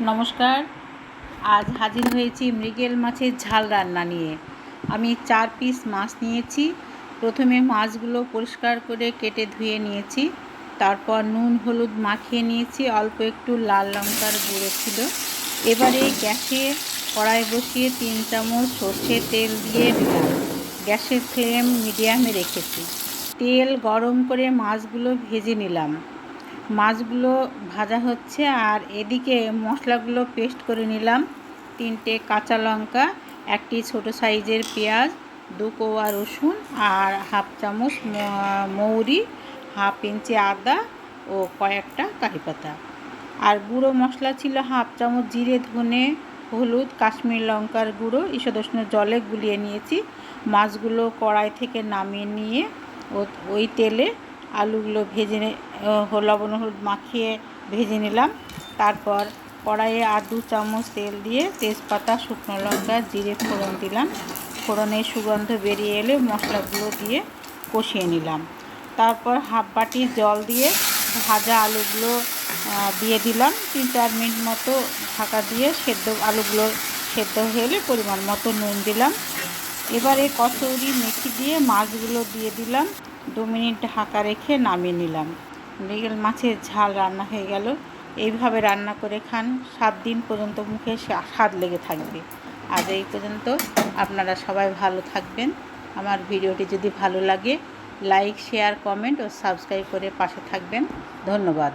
নমস্কার। আজ হাজির হয়েছি মৃগেল মাছের ঝাল রান্না নিয়ে। আমি চার পিস মাছ নিয়েছি। প্রথমে মাছগুলো পরিষ্কার করে কেটে ধুয়ে নিয়েছি। তারপর নুন, হলুদ মাখিয়ে নিয়েছি। অল্প একটু লাল লঙ্কার গুঁড়ো ছিল। এবারে গ্যাসে কড়াই বসিয়ে তিন চামচ সর্ষে তেল দিয়ে দিলাম। গ্যাসের ফ্লেম মিডিয়ামে রেখেছি। তেল গরম করে মাছগুলো ভেজে নিলাম। মাছগুলো ভাজা হচ্ছে আর এদিকে মশলাগুলো পেস্ট করে নিলাম। তিনটে কাঁচা লঙ্কা, একটি ছোট সাইজের পেঁয়াজ, দু কোয়া রসুন আর হাফ চামচ মৌরি, হাফ ইঞ্চি আদা ও কয়েকটা কারি পাতা আর গুঁড়ো মশলা ছিল হাফ চামচ জিরে, ধনে, হলুদ, কাশ্মীর লঙ্কার গুঁড়ো ঈষদুষ্ণ জলে গুলিয়ে নিয়েছি। মাছগুলো কড়াই থেকে নামিয়ে নিয়ে ওই তেলে আলুগুলো ভেজে লবণ, হলুদ মাখিয়ে ভেজে নিলাম। তারপর কড়াইয়ে আর দু চামচ তেল দিয়ে তেজপাতা, শুকনো লঙ্কা, জিরে ফোড়ন দিলাম। ফোড়নের সুগন্ধ বেরিয়ে এলে মশলাগুলো দিয়ে কষিয়ে নিলাম। তারপর হাফ বাটি জল দিয়ে ভাজা আলুগুলো দিয়ে দিলাম। তিন চার মিনিট মতো ঢাকা দিয়ে সেদ্ধ, আলুগুলো সেদ্ধ হয়ে এলে পরিমাণ মতো নুন দিলাম। এবারে কচৌরি, মেথি দিয়ে মাছগুলো দিয়ে দিলাম। দু মিনিট ঢাকা রেখে নামিয়ে নিলাম। মৃগেল মাছের ঝাল রান্না হয়ে গেল। এইভাবে রান্না করে খান, সাত দিন পর্যন্ত মুখে স্বাদ লেগে থাকবে। আজ এই পর্যন্ত। আপনারা সবাই ভালো থাকবেন। আমার ভিডিওটি যদি ভালো লাগে, লাইক, শেয়ার, কমেন্ট ও সাবস্ক্রাইব করে পাশে থাকবেন। ধন্যবাদ।